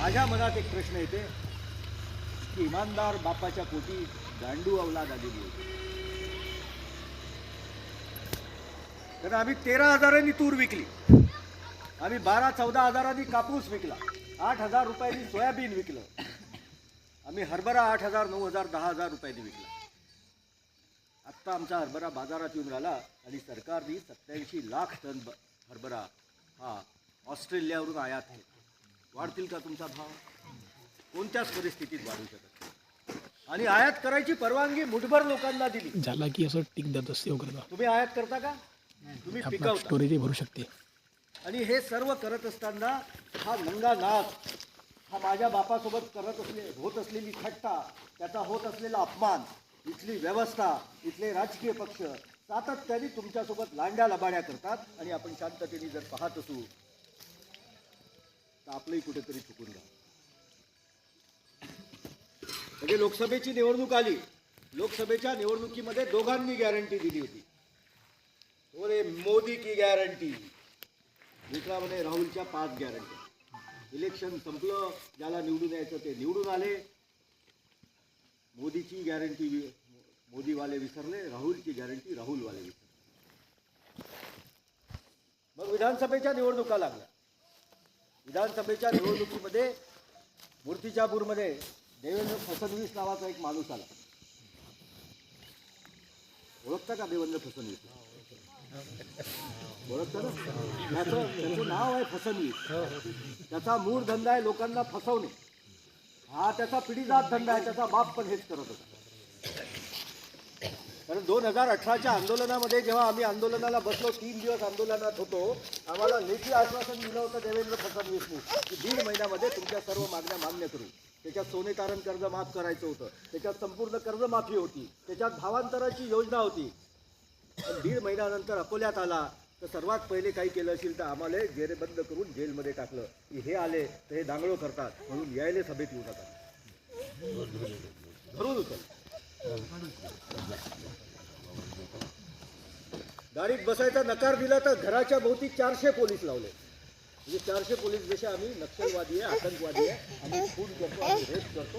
माझ्या मनात एक प्रश्न येते की इमानदार बापाच्या पोटी गांडू अवलाद आलेली होती. तर आम्ही तेरा हजारांनी तूर विकली. आम्ही बारा चौदा हजारांनी कापूस विकला. आठ हजार रुपयांनी सोयाबीन विकलं. आम्ही हरभरा आठ हजार नऊ हजार दहा हजार रुपयांनी विकला. आत्ता आमचा हरभरा बाजारात येऊन राहिला आणि सरकारने सत्याऐंशी लाख टन हरभरा हा ऑस्ट्रेलियावरून आयात आहे वाढतील का तुमचा भाव? कोणत्याच परिस्थितीत वाढू शकत. आणि आयात करायची परवानगी मुठभर लोकांना दिली. झाला की असं टिक देत असते वगैरे तुम्ही आयात करता का? तुम्ही पिकवता. स्टोरेजही भरू शकते. आणि हे सर्व करत असताना हा नंगा नाच हा माझ्या बापासोबत करत असले होत असलेली थट्टा त्याचा होत असलेला अपमान इथली व्यवस्था इथले राजकीय पक्ष सातत्याने तुमच्यासोबत लांड्या लबाड्या करतात आणि आपण शांततेने जर पाहत असू तर आपलंही कुठेतरी चुकून राहतं म्हणजे लोकसभेची निवडणूक आली. लोकसभेच्या निवडणुकीमध्ये दोघांनी गॅरंटी दिली होती. बोले मोदी की गॅरंटी दुसरा म्हणे राहुलच्या पाच गॅरंटी इलेक्शन संपलं ज्याला निवडून यायचं ते निवडून आले. मोदीची गॅरंटी मोदीवाले विसरले राहुलची गॅरंटी राहुलवाले विसरले. मग विधानसभेच्या निवडणुका लागल्या. विधानसभेच्या निवडणुकीमध्ये मूर्तिजापूरमध्ये देवेंद्र फडणवीस नावाचा एक माणूस आला. ओळखता का देवेंद्र फडणवीस? ओळखता ना? त्याचं त्याचं नाव आहे फसवणूक त्याचा मूळ धंदा आहे लोकांना फसवणे. हा त्याचा पिढीजात धंदा आहे त्याचा बाप पण हेच करत होता. कारण दोन हजार अठराच्या आंदोलनामध्ये जेव्हा आम्ही आंदोलनाला बसलो तीन दिवस आंदोलनात होतो आम्हाला लेखी आश्वासन दिलं होतं देवेंद्र फडणवीसनी की दीड महिन्यामध्ये तुमच्या सर्व मागण्या मान्य करू. त्याच्यात सोने तारण कर्ज माफ करायचं होतं. त्याच्यात संपूर्ण कर्जमाफी होती. त्याच्यात भावांतराची योजना होती. दीड महिन्यानंतर अकोल्यात आला तर सर्वात पहिले काही केलं असेल तर आम्हाला जेरेबंद करून जेलमध्ये टाकलं. की हे आले तर हे दांगळो करतात म्हणून यायले सभेत येऊ नका. गाडीत बसायचा नकार दिला तर घराच्या भोवती चारशे पोलीस लावले. म्हणजे चारशे पोलीस जसे आम्ही नक्षलवादी आहे आतंकवादी आहे आम्ही खूप करतो आम्ही रेप करतो.